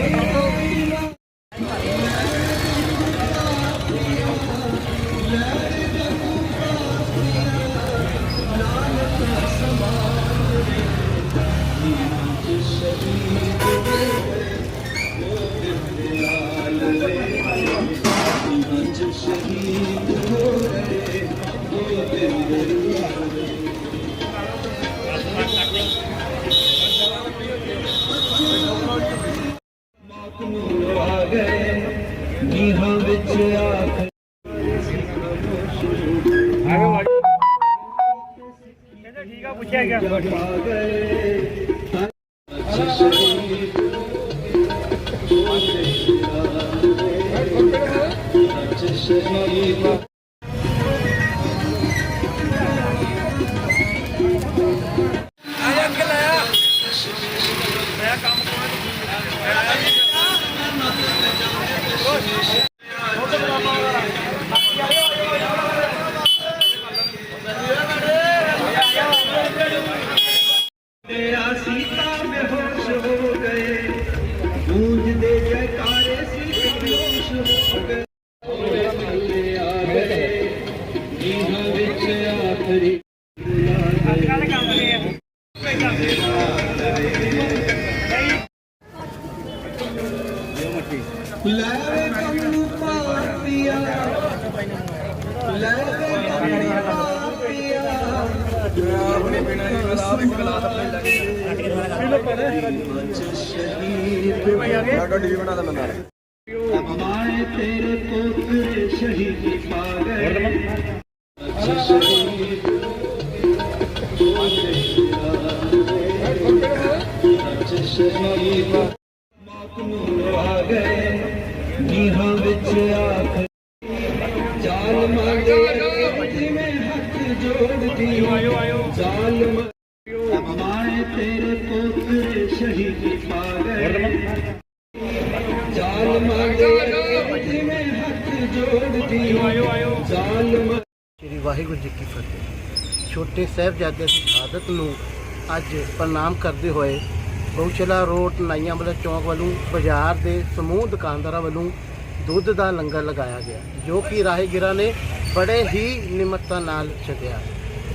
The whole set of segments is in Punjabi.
Amen. ਕਹਿੰਦੇ ਠੀਕ ਆ ਪੁੱਛਿਆ ਗਿਆ ਆ ਗਏ ਸ਼ਹੀਦ ਲੈ ਵੇ ਕੰਨੂ ਪਾਪੀਆ ਮਾਏ ਤੇਰੇ ਪੁੱਤਰ ਸ਼ਹੀਦੀ ਪਾ ਗਏ ਸ਼ਹੀਦ ਮੌਤ ਨੂੰ ਆ ਗਏ ਤੇਰੇ ਪੁੱਤਰ ਸ਼ਹੀਦੀ ਪਾ ਗਏ ਜ਼ਾਲਮਾਂ ਦੇ ਜਿਵੇਂ ਹੱਥ ਜੋੜਦੀ। ਆਇਓ ਆਇਓ ਜ਼ਾਲਮ ਸ੍ਰੀ ਵਾਹਿਗੁਰੂ ਜੀ ਕੀ ਫਤਿਹ। ਛੋਟੇ ਸਾਹਿਬਜ਼ਾਦਿਆਂ ਦੀ ਸ਼ਹਾਦਤ ਨੂੰ ਅੱਜ ਪ੍ਰਣਾਮ ਕਰਦੇ ਹੋਏ ਗਊਸ਼ਾਲਾ ਰੋਡ ਨਾਈਆਂ ਵਾਲਾ ਚੌਂਕ ਵੱਲੋਂ ਬਾਜ਼ਾਰ ਦੇ ਸਮੂਹ ਦੁਕਾਨਦਾਰਾਂ ਵੱਲੋਂ ਦੁੱਧ ਦਾ ਲੰਗਰ ਲਗਾਇਆ ਗਿਆ ਜੋ ਕਿ ਰਾਹਗੀਰਾਂ ਨੇ ਬੜੇ ਹੀ ਨਿਮਰਤਾ ਨਾਲ ਛਕਿਆ।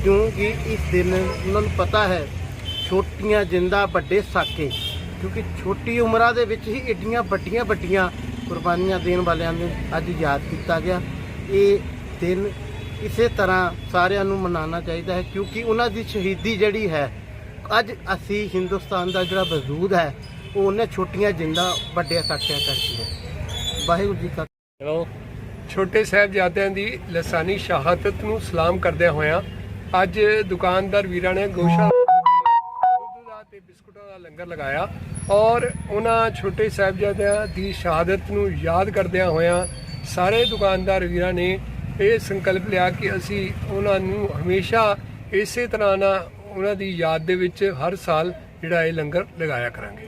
ਕਿਉਂਕਿ ਇਸ ਦਿਨ ਉਹਨਾਂ ਨੂੰ ਪਤਾ ਹੈ ਛੋਟੀਆਂ ਜਿੰਦਾ ਵੱਡੇ ਸਾਕੇ, ਕਿਉਂਕਿ ਛੋਟੀ ਉਮਰਾਂ ਦੇ ਵਿੱਚ ਹੀ ਏਡੀਆਂ ਵੱਡੀਆਂ ਵੱਡੀਆਂ ਕੁਰਬਾਨੀਆਂ ਦੇਣ ਵਾਲਿਆਂ ਨੂੰ ਅੱਜ ਯਾਦ ਕੀਤਾ ਗਿਆ। ਇਹ ਦਿਨ ਇਸੇ ਤਰ੍ਹਾਂ ਸਾਰਿਆਂ ਨੂੰ ਮਨਾਉਣਾ ਚਾਹੀਦਾ ਹੈ, ਕਿਉਂਕਿ ਉਹਨਾਂ ਦੀ ਸ਼ਹੀਦੀ ਜਿਹੜੀ ਹੈ, ਅੱਜ ਅਸੀਂ ਹਿੰਦੁਸਤਾਨ ਦਾ ਜਿਹੜਾ ਵਜੂਦ ਹੈ, ਉਹ ਉਹਨੇ ਛੋਟੀਆਂ ਜਿੰਦਾ ਵੱਡਿਆਂ ਸਾਕਿਆਂ ਕਰਕੇ ਹੈ ਵਾਹਿਗੁਰੂ ਜੀ ਕਾ ਹੈਲੋ। ਛੋਟੇ ਸਾਹਿਬਜ਼ਾਦਿਆਂ ਦੀ ਲਸਾਨੀ ਸ਼ਹਾਦਤ ਨੂੰ ਸਲਾਮ ਕਰਦਿਆਂ ਹੋਇਆਂ ਅੱਜ ਦੁਕਾਨਦਾਰ ਵੀਰਾਂ ਨੇ ਗੋਸ਼ਾ ਲੰਗਰ ਲਗਾਇਆ ਔਰ ਉਹਨਾਂ ਛੋਟੇ ਸਾਹਿਬਜ਼ਾਦਿਆਂ ਦੀ ਸ਼ਹਾਦਤ ਨੂੰ ਯਾਦ ਕਰਦਿਆਂ ਹੋਇਆਂ ਸਾਰੇ ਦੁਕਾਨਦਾਰ ਵੀਰਾਂ ਨੇ ਇਹ ਸੰਕਲਪ ਲਿਆ ਕਿ ਅਸੀਂ ਉਹਨਾਂ ਨੂੰ ਹਮੇਸ਼ਾ ਇਸੇ ਤਰ੍ਹਾਂ ਨਾਲ ਉਹਨਾਂ ਦੀ ਯਾਦ ਦੇ ਵਿੱਚ ਹਰ ਸਾਲ ਜਿਹੜਾ ਇਹ ਲੰਗਰ ਲਗਾਇਆ ਕਰਾਂਗੇ।